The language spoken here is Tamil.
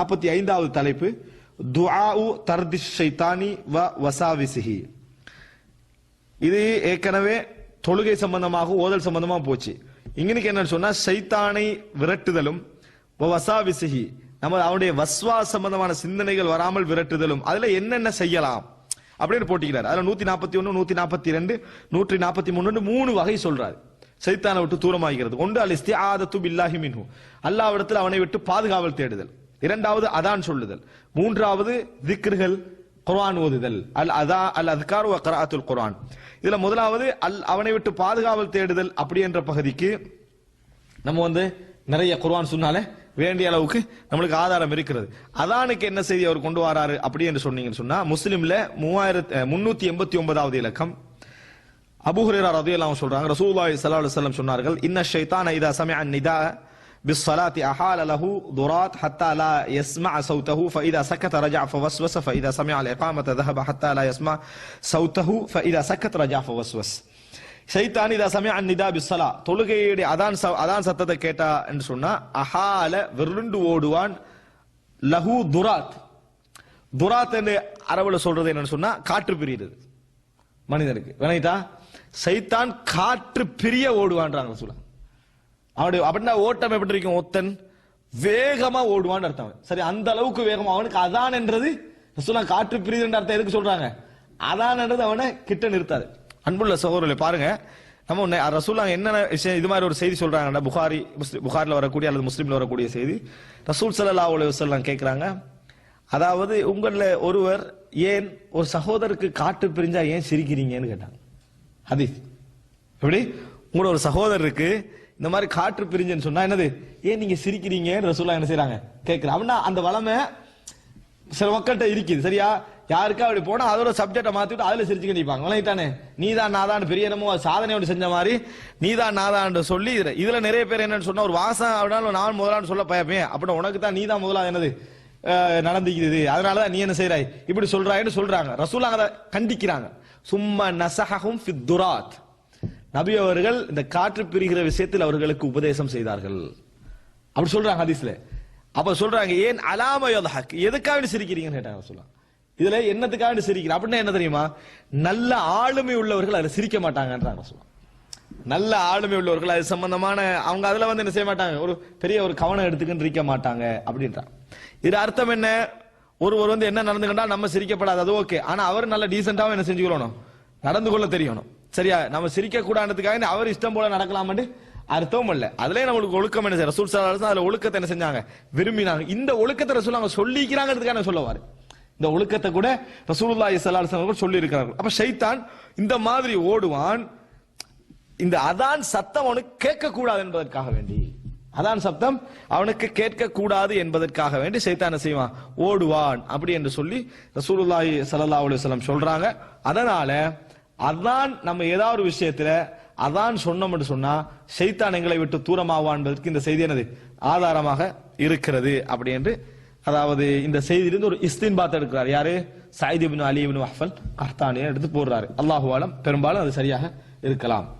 நாற்பத்தி ஐந்தாவது தலைப்பு துஆஉ தர்தி ஷைத்தானி வ வசாவிசிஹி. இது ஏற்கனவே தொழுகை சம்பந்தமாக ஓதல் சம்பந்தமா போச்சு. இங்கனுக்கு என்னன்னு சொன்னா சைத்தானை விரட்டுதலும் வ வசாவிசிஹி நம்ம அவனுடைய வஸ்வா சம்பந்தமான சிந்தனைகள் வராமல் விரட்டுதலும் அதுல என்னென்ன செய்யலாம் அப்படின்னு போட்டிக்கிறார். அதுல நூத்தி நாற்பத்தி ஒன்னு நூத்தி நாற்பத்தி ரெண்டு நூற்றி நாற்பத்தி மூணு மூணு வகை சொல்றாரு. சைத்தானை விட்டு தூரமாகிறது. ஒன்று அலிஸ்தி ஆதத்து பில்லாஹி மின்ஹு. அல்லாவிடத்தில் அவனை விட்டு பாதுகாவல் தேடுதல். இரண்டாவது அதான் சொல்லுதல். மூன்றாவது திக்ருகள் குர்ஆன் ஓதுதல். அல் அதா அல் அத்கார் வ கராத்துல் குர்ஆன். இதுல முதலாவது அல் அவனை விட்டு பாதுகாவல் தேடுதல் அப்படி என்ற பகுதிக்கு நம்ம வந்து நிறைய குர்ஆன் சொன்னாலே வேண்டிய அளவுக்கு நம்மளுக்கு ஆதாரம் இருக்கிறது. அதானுக்கு என்ன செய்தி அவர் கொண்டு வராரு அப்படி என்று சொன்னீங்கன்னு சொன்னா முஸ்லிம்ல மூவாயிரத்து முன்னூத்தி எண்பத்தி ஒன்பதாவது இலக்கம். அபுஹரேரா ஹுரைரா சொல்றாங்க ரசூலுல்லாஹி ஸல்லல்லாஹு அலைஹி வஸல்லம் சொன்னார்கள் இன்ன ஷைத்தான இதா சமிஅ நிதா بالصلاة أحال له ضرات حتى لا يسمع صوته فإذا سكت رجع فوسوس فإذا سمع الإقامة ذهب حتى لا يسمع صوته فإذا سكت رجع فوسوس ஷைத்தான் இதா சமய நிதா பிஸ்ஸலா தொழுகையுடைய அதான் ச- அதான் சத்தத்தை கேட்டா என்று சொன்னா அஹால விருண்டு ஓடுவான் லஹு துராத் துராத் என்று அரபுல சொல்றது என்னன்னு சொன்னா காற்று பிரியுது மனிதனுக்கு வினைதா சைத்தான் காற்று பிரிய ஓடுவான்றாங்க சொல்ல அவனுடைய அப்படின்னா ஓட்டம் எப்படி இருக்கும் ஒத்தன்? வேகமா ஓடுவான்னு அர்த்தம் சரி அந்த அளவுக்கு வேகமா அவனுக்கு அதான் என்றது காற்று பிரிதுன்ற அர்த்தம் எதுக்கு சொல்றாங்க? அதான் என்றது அவனை கிட்ட நிறுத்தாது. அன்புள்ள சகோதரர்களை பாருங்க. நம்ம ஒண்ணு, ரசூல்லா என்னென்ன விஷயம் இது மாதிரி ஒரு செய்தி சொல்றாங்கன்னா புகாரி முஸ்லிம் புகாரில் வரக்கூடிய அல்லது முஸ்லீம்ல வரக்கூடிய செய்தி. ரசூல் சல்லா அலைஹி சொல்லலாம் கேட்குறாங்க அதாவது உங்களில் ஒருவர் ஏன் ஒரு சகோதரருக்கு காற்று பிரிஞ்சா ஏன் சிரிக்கிறீங்கன்னு கேட்டாங்க. அது எப்படி? உங்களோட ஒரு சகோதரருக்கு இந்த மாதிரி காற்று பிரிஞ்சுன்னு சொன்னா என்னது? ஏன் நீங்க சிரிக்கிறீங்க? ரசூலா என்ன செய்யறாங்க கேட்கிறாங்க அப்படின்னா அந்த வளமை சில மக்கள்கிட்ட இருக்குது. சரியா? யாருக்கா அப்படி போனா அதோட சப்ஜெக்டை மாத்திட்டு அதுல சிரிச்சு கண்டிப்பாங்க விளையாட்டானே நீதான் நாதான் பெரிய என்னமோ சாதனையோடு செஞ்ச மாதிரி நீதான் நாதான் சொல்லி இதுல நிறைய பேர் என்னன்னு சொன்னா ஒரு வாசம் அப்படின்னா நான் முதலான்னு சொல்ல பயப்பேன். அப்படின்னா உனக்கு தான் நீதான் முதலா என்னது? அஹ், நடந்துக்குது. அதனாலதான் நீ என்ன செய்யறாய் இப்படி சொல்றாயின்னு சொல்றாங்க. ரசூலாங்க அதை கண்டிக்கிறாங்க. சும்மா நசஹும் ஃபித் துராத். நபி அவர்கள் இந்த காற்று பிரிகிற விஷயத்தில் அவர்களுக்கு உபதேசம் செய்தார்கள். அப்படி சொல்றாங்க ஹதீஸ்ல. அப்ப சொல்றாங்க ஏன் அலாம ஹக் எதுக்காக வேண்டி சிரிக்கிறீங்கன்னு கேட்டாங்க சொல்லலாம் இதுல என்னத்துக்காக சிரிக்கிறேன் அப்படின்னா என்ன தெரியுமா? நல்ல ஆளுமை உள்ளவர்கள் அதை சிரிக்க மாட்டாங்கன்றாங்க சொல்லலாம் நல்ல ஆளுமை உள்ளவர்கள் அது சம்பந்தமான அவங்க அதுல வந்து என்ன செய்ய மாட்டாங்க? ஒரு பெரிய ஒரு கவனம் எடுத்துக்கின்னு இருக்க மாட்டாங்க அப்படின்றாங்க. இது அர்த்தம் என்ன? ஒருவர் வந்து என்ன நடந்துக்கிட்டா நம்ம சிரிக்கப்படாது அது ஓகே ஆனா அவர் நல்ல டீசெண்டாவும் என்ன செஞ்சுக்கணும்? நடந்து கொள்ள தெரியணும். சரியா நம்ம சிரிக்க கூடாதுக்காக அவர் இஷ்டம் போல நடக்கலாம்னு அர்த்தமும் இல்ல. அதுல நம்மளுக்கு ஒழுக்கம் என்ன செய்ய ரசூல் சார் அதுல ஒழுக்கத்தை என்ன செஞ்சாங்க? விரும்பினாங்க. இந்த ஒழுக்கத்தை ரசூல் அவங்க சொல்லிக்கிறாங்கிறதுக்காக சொல்லுவாரு? இந்த ஒழுக்கத்தை கூட ரசூலுல்லாஹி ஸல்லல்லாஹு சொல்லி இருக்கிறார்கள் அப்ப ஷைத்தான் இந்த மாதிரி ஓடுவான். இந்த அதான் சத்தம் அவனுக்கு கேட்க கூடாது என்பதற்காக வேண்டி. அதான் சப்தம் அவனுக்கு கேட்க கூடாது என்பதற்காக வேண்டி சைத்தான செய்வான்? ஓடுவான். அப்படி என்று சொல்லி ரசூலுல்லாஹி சல்லா அலுவலம் சொல்றாங்க. அதனால அதான் நம்ம ஏதாவது ஒரு விஷயத்துல அதான் சொன்னோம் சொன்னா சைத்தான் எங்களை விட்டு தூரமாவான்பதற்கு இந்த செய்தி என்னது? ஆதாரமாக இருக்கிறது அப்படி என்று அதாவது இந்த செய்தியிலிருந்து ஒரு இஸ்தின்பாத் எடுக்கிறார். யாரு? சாயிதிபின் அலிபின் அலி கர்த்தானியை எடுத்து போடுறாரு. அல்லாஹுவாலம் பெரும்பாலும் அது சரியாக இருக்கலாம்.